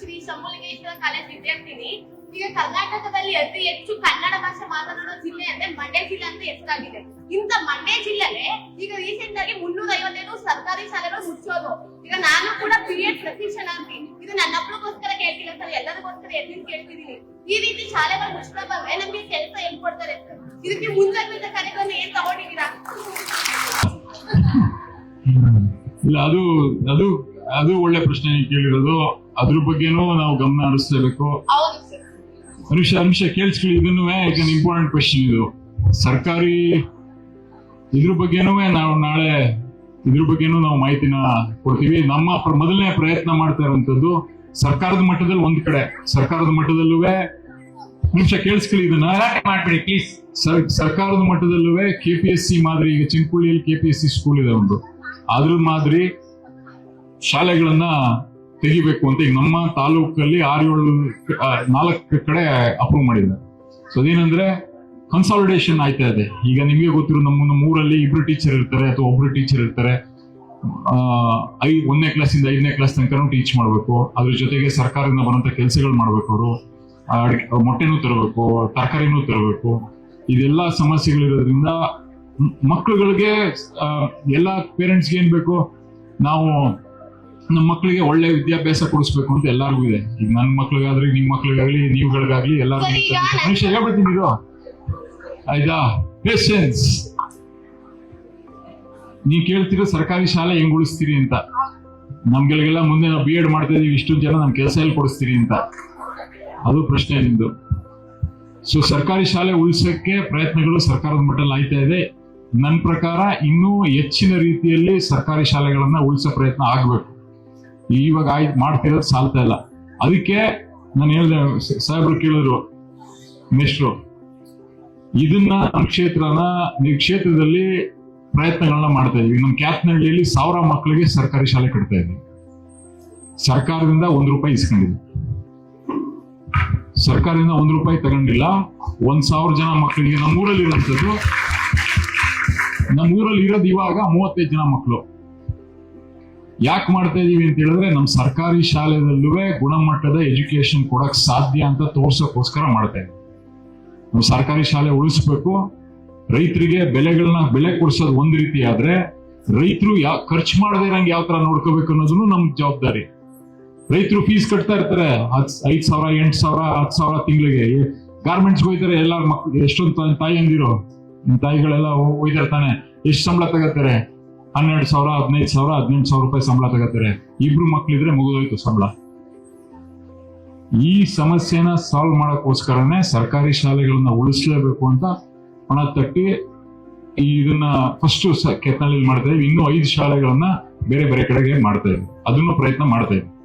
Shri Shambhulingeshwara college ವಿದ್ಯಾರ್ಥಿನಿ. ಈಗ ಕರ್ನಾಟಕದಲ್ಲಿ ಅತಿ ಹೆಚ್ಚು ಕನ್ನಡ ಭಾಷೆ ಮಾತನಾಡೋ ಜಿಲ್ಲೆ ಅಂದ್ರೆ ಮಂಡ್ಯ ಜಿಲ್ಲೆ ಅಂತ ಹೆಸರಾಗಿದೆ. ಇಂತ ಮಂಡ್ಯ ಜಿಲ್ಲೆಲೆ ಈಗ ರೀಸೆಂಟ್ ಆಗಿ ಮುನ್ನೂರ ಐವತ್ತೈದು ಸರ್ಕಾರಿ ಶಾಲೆಗಳು ಮುಚ್ಚೋದು. ಈಗ ನಾನು ಕೂಡ ಪೀರಿಯಡ್ ಪ್ರತಿಶನಾರ್ಥಿ ಇದು ನನ್ನ ಮಕ್ಕಳಿಗೋಸ್ಕರ ಕೇಳ್ತಿಲ್ಲ ಸರ್ ಎಲ್ಲರಿಗೋಸ್ಕರ ಎಲ್ಲಿಂದ ಕೇಳ್ತಿದೀನಿ ಈ ರೀತಿ ಶಾಲೆಗಳು ಮುಚ್ಚಿದಾಗ ಬಂದ್ರೆ ನಮ್ಗೆ ಕೆಲಸ ಹೆಂಗ್ ಕೊಡ್ತಾರೆ? ಇದಕ್ಕೆ ಮುಂಜಾಗ್ರತಾ ಕಾರ್ಯಕ್ರಮ ಏನ್ ತಗೊಂಡಿದ್ದೀರಾ? ಇಲ್ಲ, ಅದು ಅದು ಅದು ಒಳ್ಳೆ ಪ್ರಶ್ನೆ ಕೇಳಿರೋದು. ಅದ್ರ ಬಗ್ಗೆನೂ ನಾವು ಗಮನ ಹರಿಸಬೇಕು ಹೌದು ಸರ್. ಅನುಷ ಅನುಷ ಕೇಳಿಸ್ಕೊಳ್ಳಿ. ಇದನ್ನು ಈಗ ಇಂಪಾರ್ಟೆಂಟ್ ಕ್ವಶನ್ ಇದು? ಸರ್ಕಾರಿ ಇದ್ರ ಬಗ್ಗೆನೂ ನಾವು ನಾಳೆ ಇದ್ರ ಬಗ್ಗೆನೂ ನಾವು ಮಾಹಿತಿನ ಕೊಡ್ತೀವಿ. ನಮ್ಮ ಪ್ರ- ಮೊದಲನೇ ಪ್ರಯತ್ನ ಮಾಡ್ತಾ ಇರುವಂತದ್ದು ಸರ್ಕಾರದ ಮಟ್ಟದಲ್ಲಿ ಒಂದ್ ಕಡೆ. ಸರ್ಕಾರದ ಮಟ್ಟದಲ್ಲೂ ನಿಮಿಷ ಕೇಳಿಸ್ಕೊಳ್ಳಿ ಇದನ್ನ. ಮಾಡ್ಬೇಡಿ ಪ್ಲೀಸ್ ಸರ್ಕಾರದ ಮಟ್ಟದಲ್ಲೂ ಕೆ ಪಿ ಎಸ್ ಸಿ ಮಾದರಿ ಈಗ ಚಿಂಪುಳ್ಳಿಯಲ್ಲಿ K P S C school ಇದೆ ಒಂದು. ಅದ್ರ ಮಾದರಿ ಶಾಲೆಗಳನ್ನ ತೆಗಿಬೇಕು ಅಂತ ಈಗ ನಮ್ಮ ತಾಲೂಕಲ್ಲಿ ಆರು ಏಳು ನಾಲ್ಕು ಕಡೆ ಅಪ್ರೂವ್ ಮಾಡಿದ್ದಾರೆ ಸೊ ಅದೇನಂದ್ರೆ ಕನ್ಸಾಲಿಡೇಷನ್ ಆಯ್ತಾ ಇದೆ. ಈಗ ನಿಮಗೆ ಗೊತ್ತಿರೋ ನಮ್ಮ ನಮ್ಮ ಊರಲ್ಲಿ ಇಬ್ರು ಟೀಚರ್ ಇರ್ತಾರೆ ಅಥವಾ ಒಬ್ರು ಟೀಚರ್ ಇರ್ತಾರೆ. ಐ, ಒಂದನೇ ಕ್ಲಾಸಿಂದ ಐದನೇ ಕ್ಲಾಸ್ ತನಕ ಟೀಚ್ ಮಾಡಬೇಕು. ಅದ್ರ ಜೊತೆಗೆ ಸರ್ಕಾರದಿಂದ ಬರುವಂತ ಕೆಲಸಗಳು ಮಾಡ್ಬೇಕು ಅವರು. ಮೊಟ್ಟೆನೂ ತರಬೇಕು, ತರಕಾರಿನೂ ತರಬೇಕು. ಇದೆಲ್ಲ ಸಮಸ್ಯೆಗಳಿರೋದ್ರಿಂದ ಮಕ್ಕಳುಗಳಿಗೆ ಎಲ್ಲ ಪೇರೆಂಟ್ಸ್ಗೆ ಏನ್ ಬೇಕು? ನಾವು ನಮ್ಮ ಮಕ್ಕಳಿಗೆ ಒಳ್ಳೆ ವಿದ್ಯಾಭ್ಯಾಸ ಕೊಡಿಸ್ಬೇಕು ಅಂತ ಎಲ್ಲರಿಗೂ ಇದೆ. ಈಗ ನನ್ನ ಮಕ್ಳಿಗಾಗ್ಲಿ ನಿಮ್ಮ ಮಕ್ಳಿಗಾಗ್ಲಿ ನೀವುಗಳಿಗಾಗ್ಲಿ ಎಲ್ಲರಿಗೂ ಮನುಷ್ಯ ಹೇಳ್ಬಿಡ್ತೀನಿ ಇದು ಆಯ್ತಾ? ಪೇಷನ್ಸ್ ನೀವ್ ಕೇಳ್ತಿರೋ ಸರ್ಕಾರಿ ಶಾಲೆ ಹೆಂಗ್ ಉಳಿಸ್ತೀರಿ ಅಂತ. ನಮ್ಗಳಿಗೆಲ್ಲ ಮುಂದೆ ನಾವು ಬಿ ಎಡ್ ಮಾಡ್ತಾ ಇದೀವಿ ಇಷ್ಟೊಂದು ಜನ ನಮ್ ಕೆಲಸ ಎಲ್ಲಿ ಕೊಡಿಸ್ತೀರಿ ಅಂತ. ಅದು ಪ್ರಶ್ನೆ ನಿಮ್ದು. ಸೊ ಸರ್ಕಾರಿ ಶಾಲೆ ಉಳಿಸಕ್ಕೆ ಪ್ರಯತ್ನಗಳು ಸರ್ಕಾರದ ಮಟ್ಟದಲ್ಲಿ ಆಯ್ತಾ ಇದೆ. ನನ್ನ ಪ್ರಕಾರ ಇನ್ನೂ ಹೆಚ್ಚಿನ ರೀತಿಯಲ್ಲಿ ಸರ್ಕಾರಿ ಶಾಲೆಗಳನ್ನ ಉಳಿಸೋ ಪ್ರಯತ್ನ ಆಗ್ಬೇಕು. ಇವಾಗ ಆಯ್ ಮಾಡ್ತಿರೋದು ಸಾಲ್ತಾ ಇಲ್ಲ. ಅದಕ್ಕೆ ನಾನು ಹೇಳ್ದೆ, ಸಾಹೇಬ್ರು ಕೇಳಿದ್ರು ಮಿನಿಸ್ಟ್ರು ಇದನ್ನ ನಮ್ಮ ಕ್ಷೇತ್ರನ ನೀವು ಕ್ಷೇತ್ರದಲ್ಲಿ ಪ್ರಯತ್ನಗಳನ್ನ ಮಾಡ್ತಾ ಇದೀವಿ. ನಮ್ಮ ಕ್ಯಾತ್ನಹಳ್ಳಿಯಲ್ಲಿ ಸಾವಿರ ಮಕ್ಕಳಿಗೆ ಸರ್ಕಾರಿ ಶಾಲೆ ಕಟ್ತಾ ಇದ್ವಿ. ಸರ್ಕಾರದಿಂದ ಒಂದ್ ರೂಪಾಯಿ ಇಸ್ಕೊಂಡಿದ್ವಿ. ಸರ್ಕಾರದಿಂದ ಒಂದ್ ರೂಪಾಯಿ ತಗೊಂಡಿಲ್ಲ. ಒಂದ್ ಸಾವಿರ ಜನ ಮಕ್ಕಳಿಗೆ ನಮ್ಮೂರಲ್ಲಿ ನಮ್ಮ ಊರಲ್ಲಿ ಇರೋದು ಇವಾಗ ಮೂವತ್ತೈದು ಜನ ಮಕ್ಕಳು ಯಾಕೆ ಮಾಡ್ತಾ ಇದೀವಿ ಅಂತ ಹೇಳಿದ್ರೆ ನಮ್ಮ ಸರ್ಕಾರಿ ಶಾಲೆದಲ್ಲೂ ಗುಣಮಟ್ಟದ ಎಜುಕೇಶನ್ ಕೊಡಕ್ ಸಾಧ್ಯ ಅಂತ ತೋರ್ಸೋಕೋಸ್ಕರ ಮಾಡ್ತಾ ಇದ್ದೀವಿ ನಮ್ಮ ಸರ್ಕಾರಿ ಶಾಲೆ ಉಳಿಸ್ಬೇಕು. ರೈತರಿಗೆ ಬೆಲೆಗಳನ್ನ ಬೆಲೆ ಕೊಡಿಸೋದು ಒಂದ್ ರೀತಿ ಆದ್ರೆ ರೈತರು ಯಾವ ಖರ್ಚು ಮಾಡದೇ ಇರಂಗೆ ಯಾವ ತರ ನೋಡ್ಕೋಬೇಕು ಅನ್ನೋದನ್ನು ನಮ್ ಜವಾಬ್ದಾರಿ. ರೈತರು ಫೀಸ್ ಕಟ್ತಾ ಇರ್ತಾರೆ. ಹತ್, ಐದ್ ಸಾವಿರ, ಎಂಟು ಸಾವಿರ ಹತ್ತು ಸಾವಿರ ತಿಂಗಳಿಗೆ. ಗಾರ್ಮೆಂಟ್ಸ್ ಹೋಯ್ತಾರೆ ಎಲ್ಲ ಮಕ್ಳು ಎಷ್ಟೊಂದು ತಾಯಿ ಅಂದಿರೋ, ತಾಯಿಗಳೆಲ್ಲ ಹೋಯ್ತಾರೆ ತಾನೆ. ಎಷ್ಟು ಸಂಬಳ ತಗೋತಾರೆ? ಹನ್ನೆರಡು ಸಾವಿರ, ಹದಿನೈದು ಸಾವಿರ, ಹದಿನೆಂಟು ಸಾವಿರ ರೂಪಾಯಿ ಸಂಬಳ ತಗೋತಾರೆ. ಇಬ್ರು ಮಕ್ಳಿದ್ರೆ ಮುಗಿದೋಯ್ತು ಸಂಬಳ. ಈ ಸಮಸ್ಯೆನ ಸಾಲ್ವ್ ಮಾಡಕ್ಕೋಸ್ಕರನೇ ಸರ್ಕಾರಿ ಶಾಲೆಗಳನ್ನ ಉಳಿಸ್ಲೇಬೇಕು ಅಂತ ಹಣ ತಟ್ಟಿ ಇದನ್ನ ಫಸ್ಟ್ ಕೆತ್ತನಲ್ಲಿ ಮಾಡ್ತಾ ಇದ್ವಿ. ಇನ್ನೂ ಐದು ಶಾಲೆಗಳನ್ನ ಬೇರೆ ಬೇರೆ ಕಡೆಗೆ ಮಾಡ್ತಾ ಇದ್ವಿ. ಅದನ್ನು ಪ್ರಯತ್ನ ಮಾಡ್ತಾ ಇದ್ವಿ.